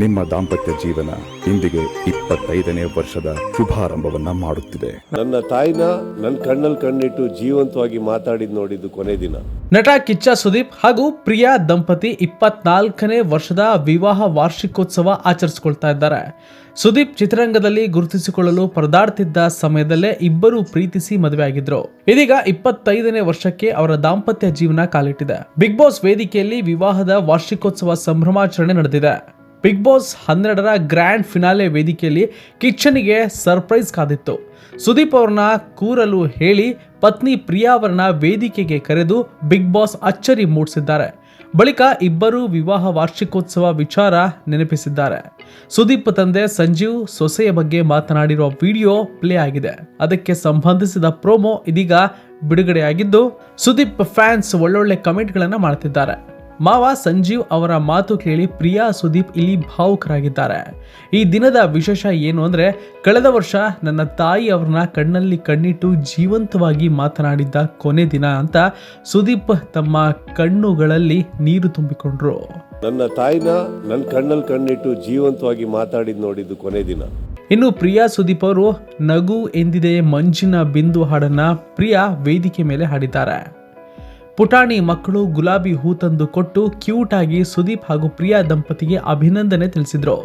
ನಿಮ್ಮ ದಾಂಪತ್ಯ ಜೀವನ ಇಂದಿಗೆ ಇಪ್ಪತ್ತೈದನೇ ವರ್ಷದ ಶುಭಾರಂಭವನ್ನ ಮಾಡುತ್ತಿದೆ. ನನ್ನ ತಾಯಿನ ನನ್ನ ಕಣ್ಣಲ್ಲಿ ಕಣ್ಣಿಟ್ಟು ಜೀವಂತವಾಗಿ ಮಾತಾಡಿದ್ ನೋಡಿದ್ದು ಕೊನೆ ದಿನ. ನಟ ಕಿಚ್ಚ ಸುದೀಪ್ ಹಾಗೂ ಪ್ರಿಯಾ ದಂಪತಿ ಇಪ್ಪತ್ನಾಲ್ಕನೇ ವರ್ಷದ ವಿವಾಹ ವಾರ್ಷಿಕೋತ್ಸವ ಆಚರಿಸಿಕೊಳ್ತಾ ಇದ್ದಾರೆ. ಸುದೀಪ್ ಚಿತ್ರರಂಗದಲ್ಲಿ ಗುರುತಿಸಿಕೊಳ್ಳಲು ಪರದಾಡ್ತಿದ್ದ ಸಮಯದಲ್ಲೇ ಇಬ್ಬರು ಪ್ರೀತಿಸಿ ಮದುವೆ ಆಗಿದ್ರು. ಇದೀಗ ಇಪ್ಪತ್ತೈದನೇ ವರ್ಷಕ್ಕೆ ಅವರ ದಾಂಪತ್ಯ ಜೀವನ ಕಾಲಿಟ್ಟಿದೆ. ಬಿಗ್ ಬಾಸ್ ವೇದಿಕೆಯಲ್ಲಿ ವಿವಾಹದ ವಾರ್ಷಿಕೋತ್ಸವ ಸಂಭ್ರಮಾಚರಣೆ ನಡೆದಿದೆ. ಬಿಗ್ ಬಾಸ್ ಹನ್ನೆರಡರ ಗ್ರ್ಯಾಂಡ್ ಫಿನಾಲೆ ವೇದಿಕೆಯಲ್ಲಿ ಕಿಚ್ಚನಿಗೆ ಸರ್ಪ್ರೈಸ್ ಕಾದಿತ್ತು. ಸುದೀಪ್ ಅವ್ರನ್ನ ಕೂರಲು ಹೇಳಿ ಪತ್ನಿ ಪ್ರಿಯಾ ಅವರನ್ನ ವೇದಿಕೆಗೆ ಕರೆದು ಬಿಗ್ ಬಾಸ್ ಅಚ್ಚರಿ ಮೂಡಿಸಿದ್ದಾರೆ. ಬಳಿಕ ಇಬ್ಬರು ವಿವಾಹ ವಾರ್ಷಿಕೋತ್ಸವ ವಿಚಾರ ನೆನಪಿಸಿದ್ದಾರೆ. ಸುದೀಪ್ ತಂದೆ ಸಂಜೀವ್ ಸೊಸೆಯ ಬಗ್ಗೆ ಮಾತನಾಡಿರುವ ವಿಡಿಯೋ ಪ್ಲೇ ಆಗಿದೆ. ಅದಕ್ಕೆ ಸಂಬಂಧಿಸಿದ ಪ್ರೋಮೋ ಇದೀಗ ಬಿಡುಗಡೆಯಾಗಿದ್ದು, ಸುದೀಪ್ ಫ್ಯಾನ್ಸ್ ಒಳ್ಳೊಳ್ಳೆ ಕಮೆಂಟ್ಗಳನ್ನು ಮಾಡ್ತಿದ್ದಾರೆ. ಮಾವ ಸಂಜೀವ್ ಅವರ ಮಾತು ಕೇಳಿ ಪ್ರಿಯಾ ಸುದೀಪ್ ಇಲ್ಲಿ ಭಾವುಕರಾಗಿದ್ದಾರೆ. ಈ ದಿನದ ವಿಶೇಷ ಏನು ಅಂದರೆ ಕಳೆದ ವರ್ಷ ನನ್ನ ತಾಯಿ ಅವ್ರನ್ನ ಕಣ್ಣಲ್ಲಿ ಕಣ್ಣಿಟ್ಟು ಜೀವಂತವಾಗಿ ಮಾತನಾಡಿದ್ದ ಕೊನೆ ದಿನ ಅಂತ ಸುದೀಪ್ ತಮ್ಮ ಕಣ್ಣುಗಳಲ್ಲಿ ನೀರು ತುಂಬಿಕೊಂಡ್ರು. ನನ್ನ ತಾಯಿನ ನನ್ನ ಕಣ್ಣಲ್ಲಿ ಕಣ್ಣಿಟ್ಟು ಜೀವಂತವಾಗಿ ಮಾತಾಡಿದ್ ನೋಡಿದ್ದು ಕೊನೆ ದಿನ. ಇನ್ನು ಪ್ರಿಯಾ ಸುದೀಪ್ ಅವರು ನಗು ಎಂದಿದೆ ಮಂಜಿನ ಬಿಂದು ಹಾಡನ್ನ ಪ್ರಿಯಾ ವೇದಿಕೆ ಮೇಲೆ ಹಾಡಿದ್ದಾರೆ. ಪುಟಾಣಿ ಮಕ್ಕಳು ಗುಲಾಬಿ ಹೂ ತಂದು ಕೊಟ್ಟು ಕ್ಯೂಟ್ ಆಗಿ ಸುದೀಪ್ ಹಾಗೂ ಪ್ರಿಯಾ ದಂಪತಿಗೆ ಅಭಿನಂದನೆ ತಿಳಿಸಿದ್ರು.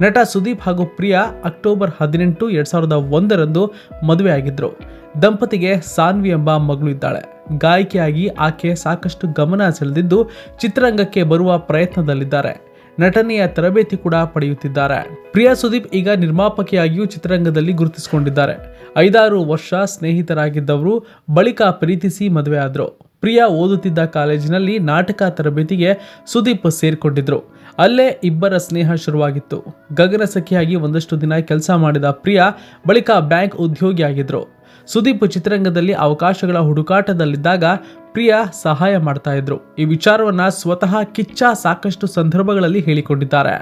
ನಟ ಸುದೀಪ್ ಹಾಗೂ ಪ್ರಿಯಾ ಅಕ್ಟೋಬರ್ ಹದಿನೆಂಟು ಎರಡು ಸಾವಿರದ ಒಂದರಂದು ಮದುವೆಯಾಗಿದ್ರು ದಂಪತಿಗೆ ಸಾನ್ವಿ ಎಂಬ ಮಗಳು ಇದ್ದಾಳೆ. ಗಾಯಕಿಯಾಗಿ ಆಕೆ ಸಾಕಷ್ಟು ಗಮನ ಸೆಳೆದಿದ್ದು ಚಿತ್ರರಂಗಕ್ಕೆ ಬರುವ ಪ್ರಯತ್ನದಲ್ಲಿದ್ದಾರೆ. ನಟನೆಯ ತರಬೇತಿ ಕೂಡ ಪಡೆಯುತ್ತಿದ್ದಾರೆ. ಪ್ರಿಯಾ ಸುದೀಪ್ ಈಗ ನಿರ್ಮಾಪಕಿಯಾಗಿಯೂ ಚಿತ್ರರಂಗದಲ್ಲಿ ಗುರುತಿಸಿಕೊಂಡಿದ್ದಾರೆ. ಐದಾರು ವರ್ಷ ಸ್ನೇಹಿತರಾಗಿದ್ದವರು ಬಳಿಕ ಪ್ರೀತಿಸಿ ಮದುವೆ ಆದ್ರು ಪ್ರಿಯಾ ಓದುತ್ತಿದ್ದ ಕಾಲೇಜಿನಲ್ಲಿ ನಾಟಕ ತರಬೇತಿಗೆ ಸುದೀಪ್ ಸೇರಿಕೊಂಡಿದ್ರು. ಅಲ್ಲೇ ಇಬ್ಬರ ಸ್ನೇಹ ಶುರುವಾಗಿತ್ತು. ಗಗನ ಸಖಿಯಾಗಿ ಒಂದಷ್ಟು ದಿನ ಕೆಲಸ ಮಾಡಿದ ಪ್ರಿಯಾ ಬಳಿಕ ಬ್ಯಾಂಕ್ ಉದ್ಯೋಗಿಯಾಗಿದ್ದರು ಸುದೀಪ್ ಚಿತ್ರರಂಗದಲ್ಲಿ ಅವಕಾಶಗಳ ಹುಡುಕಾಟದಲ್ಲಿದ್ದಾಗ ಪ್ರಿಯಾ ಸಹಾಯ ಮಾಡ್ತಾ ಇದ್ರು. ಈ ವಿಚಾರವನ್ನ ಸ್ವತಃ ಕಿಚ್ಚ ಸಾಕಷ್ಟು ಸಂದರ್ಭಗಳಲ್ಲಿ ಹೇಳಿಕೊಂಡಿದ್ದಾರೆ.